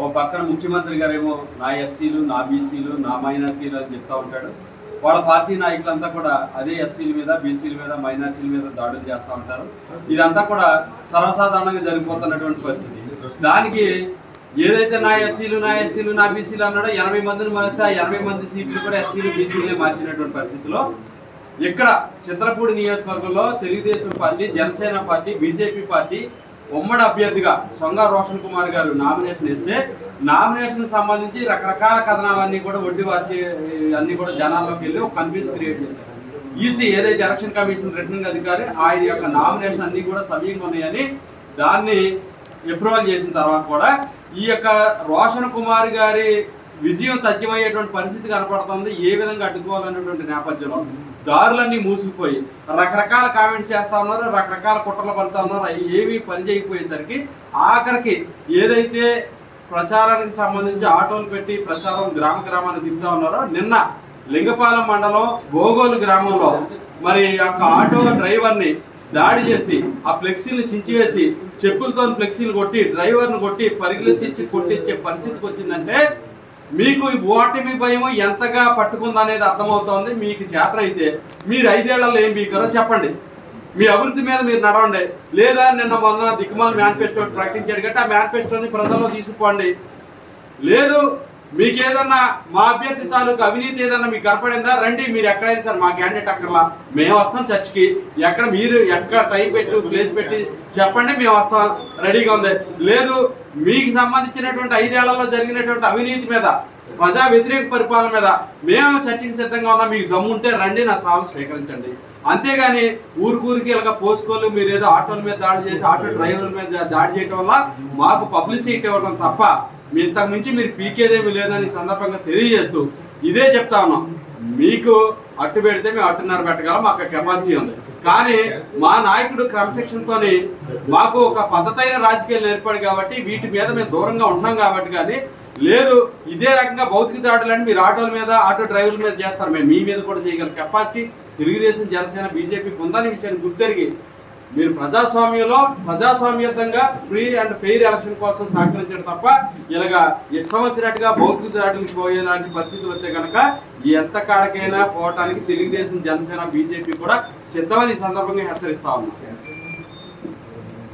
ఓ పక్కన ముఖ్యమంత్రి గారేమో నా ఎస్సీలు నా బీసీలు నా మైనార్టీలు అని చెప్తా ఉంటాడు. వాళ్ళ పార్టీ నాయకులంతా కూడా అదే ఎస్సీల మీద బీసీల మీద మైనార్టీల మీద దాడులు చేస్తూ ఉంటారు. ఇదంతా కూడా సర్వసాధారణంగా జరిగిపోతున్నటువంటి పరిస్థితి. దానికి ఏదైతే నా ఎస్సీలు నా ఎస్టీలు నా బీసీలు అన్నాడో ఎనభై మందిని మారితే ఆ ఎనభై మంది సీట్లు కూడా ఎస్సీలు బీసీలే మార్చినటువంటి పరిస్థితిలో ఇక్కడ చిత్రపూడి నియోజకవర్గంలో Telugu Desam party Janasena party BJP party ఉమ్మడి అభ్యర్థిగా సొంగ రోషన్ కుమార్ గారు నామినేషన్ ఇస్తే నామినేషన్ సంబంధించి రకరకాల కథనాలన్నీ కూడా వడ్డీ వచ్చి అన్ని కూడా జనాల్లోకి వెళ్ళి ఒక కన్ఫ్యూజన్ క్రియేట్ చేశారు. ఈసీ ఏదైతే ఎలక్షన్ కమిషన్ రిటర్నింగ్ అధికారి ఆయన యొక్క నామినేషన్ అన్ని కూడా సవ్యంగా ఉన్నాయని దాన్ని అప్రూవల్ చేసిన తర్వాత కూడా ఈ యొక్క రోషన్ కుమార్ గారి విజయం తథ్యమయ్యేటువంటి పరిస్థితి కనపడుతుంది. ఏ విధంగా అడ్డుకోవాలనేటువంటి నేపథ్యంలో దారులన్నీ మూసుకుపోయి రకరకాల కామెంట్స్ చేస్తా ఉన్నారు రకరకాల కుట్రలు పడుతూ ఉన్నారు. అవి ఏమీ పని చేయకపోయేసరికి ఆఖరికి ఏదైతే ప్రచారానికి సంబంధించి ఆటోలు పెట్టి ప్రచారం గ్రామ గ్రామాన్ని తిప్పుతా ఉన్నారో నిన్న లింగపాలెం మండలం గోగోలు గ్రామంలో మరి యొక్క ఆటో డ్రైవర్ని దాడి చేసి ఆ ఫ్లెక్సీని చించివేసి చెప్పులతో ఫ్లెక్సీలు కొట్టి డ్రైవర్ను కొట్టి పరిగెత్తించి కొట్టించే పరిస్థితికి వచ్చిందంటే మీకు ఈ ఓటమి భయం ఎంతగా పట్టుకుందనేది అర్థమవుతోంది. మీకు చేతనైతే మీరు ఐదేళ్ళలో ఏం బీకారో చెప్పండి. మీ అభివృద్ధి మీద మీరు నడవండి. లేదా నిన్న మొన్న దిక్కుమాల మేనిఫెస్టో ప్రకటించాడు కాబట్టి ఆ మేనిఫెస్టోని ప్రజల్లో తీసుకోండి. లేదు మీకేదన్నా మా అభ్యర్థి తాలూకు అవినీతి ఏదన్నా మీకు కనపడిందా? రండి మీరు ఎక్కడైనా సార్ మా క్యాండిడేట్ అక్కర్లా. మేము వస్తాం చర్చ్కి. ఎక్కడ మీరు ఎక్కడ టైం పెట్టి ప్లేస్ పెట్టి చెప్పండి మేము వస్తాం. రెడీగా ఉంది. లేదు మీకు సంబంధించినటువంటి ఐదేళ్ళలో జరిగినటువంటి అవినీతి మీద ప్రజా వ్యతిరేక పరిపాలన మీద మేము చర్చకి సిద్ధంగా ఉన్నాం. మీకు దమ్ముంటే రండి నా సాగు స్వీకరించండి. అంతేగాని ఊరికూరికి ఇలాగ పోసుకోలు మీరు ఏదో ఆటోల మీద దాడి చేసి ఆటో డ్రైవర్ల మీద దాడి చేయడం వల్ల మాకు పబ్లిసిటీ ఇవ్వడం తప్ప మీ ఇంతకు మించి మీరు పీకేదేమీ లేదని సందర్భంగా తెలియజేస్తూ ఇదే చెప్తా ఉన్నాం. మీకు అట్టు పెడితే మేము అట్టున్నర పెట్టగలం మాకు కెపాసిటీ ఉంది. కానీ మా నాయకుడు క్రమశిక్షణతోని మాకు ఒక పద్ధతైన రాజకీయాలు ఏర్పడి కాబట్టి వీటి మీద మేము దూరంగా ఉంటున్నాం కాబట్టి కానీ లేదు ఇదే రకంగా భౌతిక దాడులని మీరు ఆటోల మీద ఆటో డ్రైవర్ల మీద చేస్తారు. మేము మీ మీద కూడా చేయగల కెపాసిటీ తెలుగుదేశం జనసేన బీజేపీకి ఉందని విషయాన్ని గుర్తెరిగి మీరు ప్రజాస్వామ్యంలో ప్రజాస్వామ్యతంగా ఫ్రీ అండ్ ఫెయిర్ ఎలక్షన్ కోసం సహకరించడం తప్ప ఇలాగా ఇష్టం వచ్చినట్టుగా భౌతిక దాడులకు పోయేలాంటి పరిస్థితులు వస్తే కనుక ఎంత కాడకైనా పోవటానికి తెలుగుదేశం జనసేన బీజేపీ కూడా సిద్ధమని ఈ సందర్భంగా హెచ్చరిస్తా ఉన్నాం.